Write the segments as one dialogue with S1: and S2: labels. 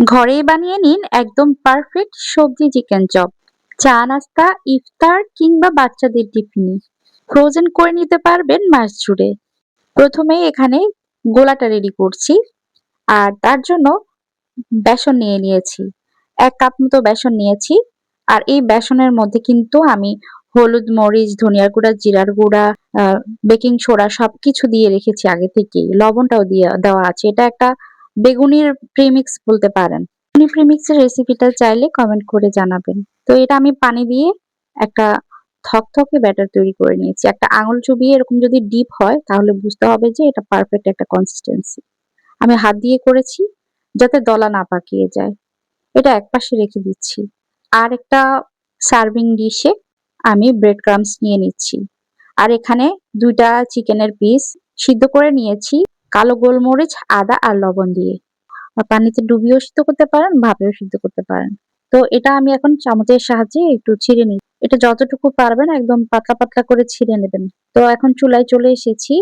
S1: ঘরেই বানিয়ে নিন একদম পারফেক্ট সবজি চিকেন চপ চা, নাস্তা, ইফতার কিংবা বাচ্চাদের টিফিনে ফ্রোজেন করে নিতে পারবেন মাস জুড়ে। প্রথমে এখানে গোলাটা রেডি করছি। আর তার জন্য বেসন নিয়ে নিয়েছি। এক কাপ মতো বেসন নিয়েছি। আর এই বেসনের মধ্যে কিন্তু আমি হলুদ, মরিচ ধনিয়ার গুঁড়া, জিরার গুঁড়া বেকিং সোডা সবকিছু দিয়ে রেখেছি আগে থেকেই। লবণটাও দিয়ে দেওয়া আছে। এটা একটা বেগুনির প্রিমিক্স বলতে পারেন। বেগুনি প্রিমিক্সের রেসিপিটা চাইলে কমেন্ট করে জানাবেন। তো এটা আমি পানি দিয়ে একটা থকথকে ব্যাটার তৈরি করে নিয়েছি। একটা আঙুল চুবিয়ে এরকম যদি ডিপ হয়, তাহলে বুঝতে হবে যে এটা পারফেক্ট একটা কনসিস্টেন্সি আমি হাত দিয়ে করেছি যাতে দলা না পাকিয়ে যায়। এটা একপাশে রেখে দিচ্ছি। আর একটা সার্ভিং ডিশে আমি ব্রেড ক্রামস নিয়ে নিচ্ছি। আর এখানে দুইটা চিকেনের পিস সিদ্ধ করে নিয়েছি। কালো গোলমরিচ, আদা আর লবণ দিয়ে। পানিতে ডুবিয়েও সিদ্ধ করতে পারেন, ভাপেও সিদ্ধ করতে পারেন। তো এটা আমি এখন চামচের সাহায্যে একটু ছিঁড়ে নিই। এটা যতটুকু পারবেন একদম পাতলা পাতলা করে ছিঁড়ে নেবেন। তো এখন চুলায় চলে এসেছি।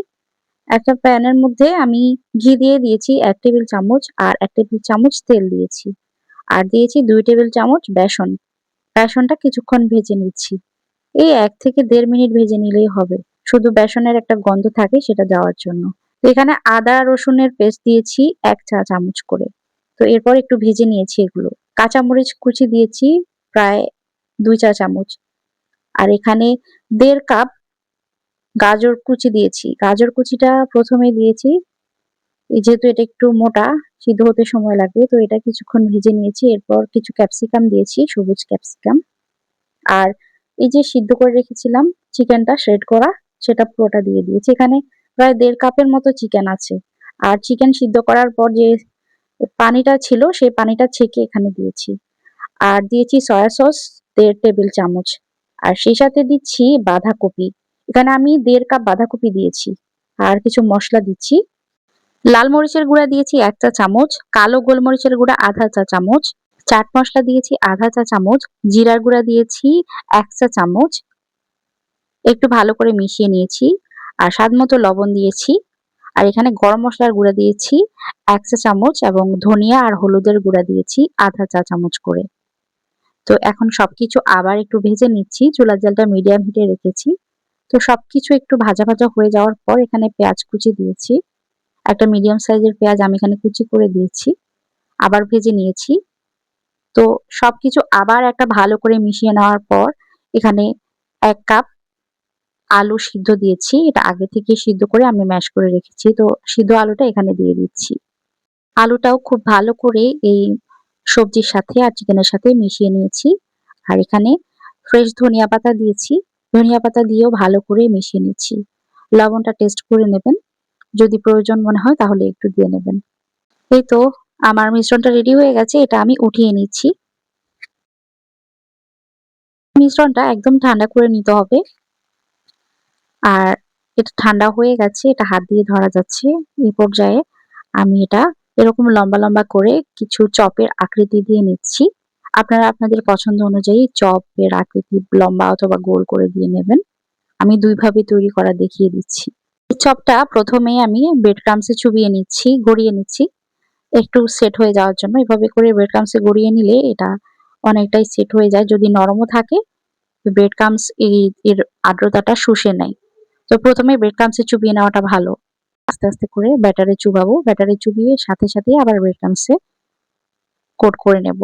S1: একটা প্যানের মধ্যে আমি ঘি দিয়ে দিয়েছি এক টেবিল চামচ আর এক টেবিল চামচ তেল দিয়েছি। আর দিয়েছি দুই টেবিল চামচ বেসন। বেসনটা কিছুক্ষণ ভেজে নিচ্ছি। এই এক থেকে দেড় মিনিট ভেজে নিলেই হবে। শুধু বেসনের একটা গন্ধ থাকে সেটা যাওয়ার জন্য। তো এখানে আদা রসুনের পেস্ট দিয়েছি এক চা চামচ করে। তো এরপর একটু ভেজে নিয়েছি এগুলো। কাঁচামরিচ কুচি দিয়েছি প্রায় দুই চা চামচ। আর এখানে দেড় কাপ গাজর কুচি দিয়েছি। গাজর কুচিটা প্রথমে দিয়েছি। যেহেতু এটা একটু মোটা, সিদ্ধ হতে সময় লাগবে, তো এটা কিছুক্ষণ ভেজে নিয়েছি। এরপর কিছু ক্যাপসিকাম দিয়েছি, সবুজ ক্যাপসিকাম। আর এই যে সিদ্ধ করে রেখেছিলাম, চিকেনটা শ্রেড করা, সেটা পুরোটা দিয়ে দিয়েছি। এখানে প্রায় দেড় কাপের মতো চিকেন আছে। আর চিকেন সিদ্ধ করার পর যে পানিটা ছিল, সেই পানিটা ছেঁকে এখানে দিয়েছি। আর দিয়েছি সয়া সস দেড় টেবিল চামচ। আর সেই সাথে দিচ্ছি বাঁধাকপি। এখানে আমি দেড় কাপ বাঁধাকপি দিয়েছি। আর কিছু মশলা দিচ্ছি। লাল মরিচের গুঁড়া দিয়েছি এক চা চামচ। কালো গোলমরিচের গুঁড়া আধা চা চামচ। চাট মশলা দিয়েছি আধা চা চামচ। জিরার গুঁড়া দিয়েছি এক চা চামচ। একটু ভালো করে মিশিয়ে নিয়েছি। আর স্বাদ মতো লবণ দিয়েছি। আর এখানে গরম মশলার গুঁড়া দিয়েছি, এক চা চামচ এবং ধনিয়া আর হলুদের গুঁড়া দিয়েছি, আধা চা চামচ করে। তো এখন সবকিছু আবার একটু ভেজে নিচ্ছি, চুলার জালটা মিডিয়াম হিটে রেখেছি। তো সবকিছু একটু ভাজা ভাজা হয়ে যাওয়ার পর এখানে পেঁয়াজ কুচি দিয়েছি। একটা মিডিয়াম সাইজের পেঁয়াজ আমি এখানে কুচি করে দিয়েছি, আবার ভেজে নিয়েছি। তো সবকিছু আবার একটা ভালো করে মিশিয়ে নেওয়ার পর এখানে এক কাপ আলু সিদ্ধ দিয়েছি। এটা আগে থেকে সিদ্ধ করে আমি ম্যাশ করে রেখেছি। তো সিদ্ধ আলুটা এখানে দিয়ে দিচ্ছি। আলুটাও খুব ভালো করে এই সবজির সাথে আর চিকেনের সাথে মিশিয়ে নিয়েছি। আর এখানে ফ্রেশ ধনিয়া পাতা দিয়েছি। ধনিয়া পাতা দিয়েও ভালো করে মিশিয়ে নিচ্ছি। লবণটা টেস্ট করে নেবেন। যদি প্রয়োজন মনে হয় তাহলে একটু দিয়ে নেবেন। এই তো আমার মিশ্রণটা রেডি হয়ে গেছে। এটা আমি উঠিয়ে নিচ্ছি। মিশ্রণটা একদম ঠান্ডা করে নিতে হবে। আর এটা ঠান্ডা হয়ে গেছে, এটা হাত দিয়ে ধরা যাচ্ছে এই পর্যায়ে। আমি এটা এরকম লম্বা লম্বা করে কিছু চপের আকৃতি দিয়ে নিচ্ছি। আপনারা আপনাদের পছন্দ অনুযায়ী চপের আকৃতি লম্বা অথবা গোল করে দিয়ে নেবেন। আমি দুইভাবে তৈরি করা দেখিয়ে দিচ্ছি। চপটা প্রথমে আমি ব্রেড ক্রামসে চুবিয়ে নিচ্ছি, গড়িয়ে নিচ্ছি। একটু সেট হয়ে যাওয়ার জন্য এভাবে করে ব্রেড ক্রামসে গড়িয়ে নিলে এটা অনেকটাই সেট হয়ে যায়। যদি নরমও থাকে ব্রেড ক্রামস এই এর আর্দ্রতাটা শুষে নেয়। তো প্রথমে ব্রেড ক্রামসে চুবিয়ে নেওয়াটা ভালো। আস্তে আস্তে করে ব্যাটারে চুবাবো ব্যাটারে চুবিয়ে সাথে সাথে আবার ব্রেড ক্রামসে কোট করে নেব।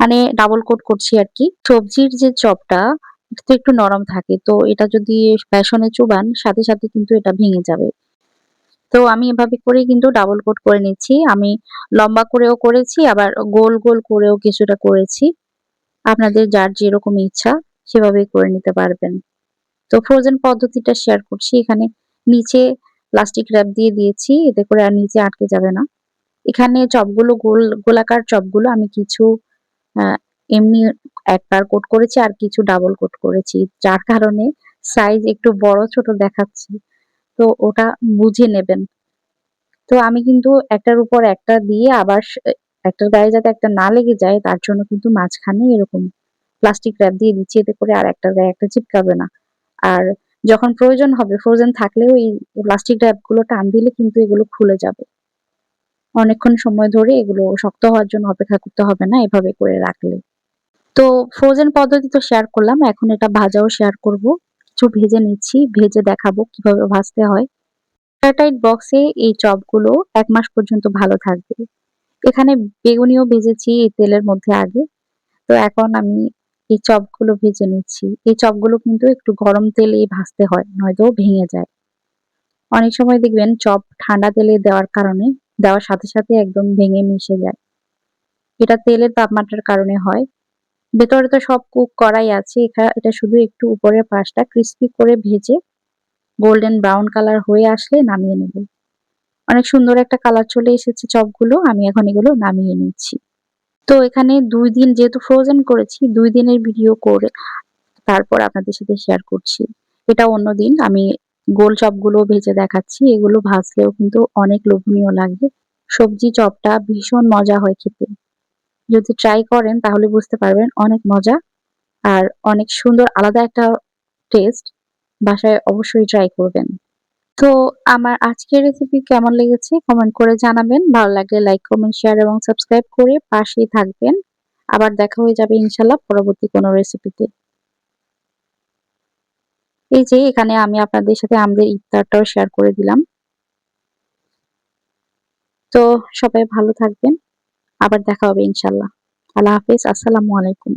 S1: মানে ডাবল কোট করছি আর কি। সবজির যে চপটা, এটা একটু নরম থাকে, তো এটা যদি বেসনে চুবান, সাথে সাথে কিন্তু এটা ভেঙে যাবে। তো আমি এভাবে করে কিন্তু ডাবল কোট করে নিচ্ছি। আমি লম্বা করেও করেছি, আবার গোল গোল করেও কিছুটা করেছি। আপনাদের যার যেরকম ইচ্ছা, সেভাবেই করে নিতে পারবেন। তো ফ্রোজেন পদ্ধতিটা শেয়ার করছি। এখানে নিচে প্লাস্টিক র্যাপ দিয়ে দিয়েছি। এতে করে আর নিচে আটকে যাবে না। এখানে চপগুলো গোল, গোলাকার চপগুলো আমি কিছু এমনি একবার কোট করেছি আর কিছু ডাবল কোট করেছি। যার কারণে সাইজ একটু বড়, ছোট দেখাচ্ছে। তো ওটা বুঝে নেবেন। তো আমি কিন্তু একটার উপর একটা দিয়ে আবার একটার গায়ে যাতে একটা না লেগে যায়, তার জন্য কিন্তু মাঝখানে এরকম প্লাস্টিক র্যাপ দিয়ে দিচ্ছি। এতে করে আর একটার গায়ে একটা চিপকাবে না। আর যখন প্রয়োজন হবে ফ্রোজেন থাকলেও এই প্লাস্টিক র্যাপগুলো টান দিলে কিন্তু এগুলো খুলে যাবে। অনেকক্ষণ সময় ধরে এগুলো শক্ত হওয়ার জন্য অপেক্ষা করতে হবে না, এভাবে করে রাখলে। তো ফ্রোজেন পদ্ধতি তো শেয়ার করলাম, এখন এটা ভাজাও শেয়ার করব। কিছু ভেজে নিচ্ছি, ভেজে দেখাবো কীভাবে ভাজতে হয়। এয়ারটাইট বক্সে এই চপগুলো এক মাস পর্যন্ত ভালো থাকবে। এখানে বেগুনিও ভেজেছি এই তেলের মধ্যে আগে। তো এখন আমি এই চপগুলো ভেজে নিচ্ছি। এই চপগুলো কিন্তু একটু গরম তেলে ভাজতে হয়, নয়তো ভেঙে যায়। অনেক সময় দেখবেন চপ ঠান্ডা তেলে দেওয়ার কারণে, দেওয়ার সাথে সাথে একদম ভেঙে মিশে যায়। এটা তেলের তাপমাত্রার কারণে হয়। ভেতরে তো সব কুক করাই আছে এটা শুধু একটু উপরের পাশটা ক্রিস্পি করে ভেজে গোল্ডেন ব্রাউন কালার হয়ে আসলে নামিয়ে নেব। অনেক সুন্দর একটা কালার চলে এসেছে চপগুলো, আমি এখন এগুলো নামিয়ে নিচ্ছি। তো এখানে দুই দিন যেহেতু ফ্রোজেন করেছি, দুই দিনের ভিডিও করে তারপর আপনাদের সাথে শেয়ার করছি। এটা অন্য দিন, আমি গোল চপগুলো ভেজে দেখাচ্ছি, এগুলো ভাজলেও কিন্তু অনেক লোভনীয় লাগে। সবজি চপটা ভীষণ মজা হয় খেতে। যদি ট্রাই করেন তাহলে বুঝতে পারবেন অনেক মজা আর অনেক সুন্দর, আলাদা একটা টেস্ট বাসায় অবশ্যই ট্রাই করবেন। তো আমার আজকের রেসিপি কেমন লেগেছে কমেন্ট করে জানাবেন। ভালো লাগলে লাইক কমেন্ট শেয়ার এবং সাবস্ক্রাইব করে পাশেই থাকবেন। আবার দেখা হয়ে যাবে ইনশাল্লাহ পরবর্তী কোনো রেসিপিতে এই যে এখানে আমি আপনাদের সাথে আমাদের ইফতারটাও শেয়ার করে দিলাম। তো সবাই ভালো থাকবেন। আবার দেখা হবে ইনশাল্লাহ। আল্লাহ হাফিজ। আসসালামু আলাইকুম।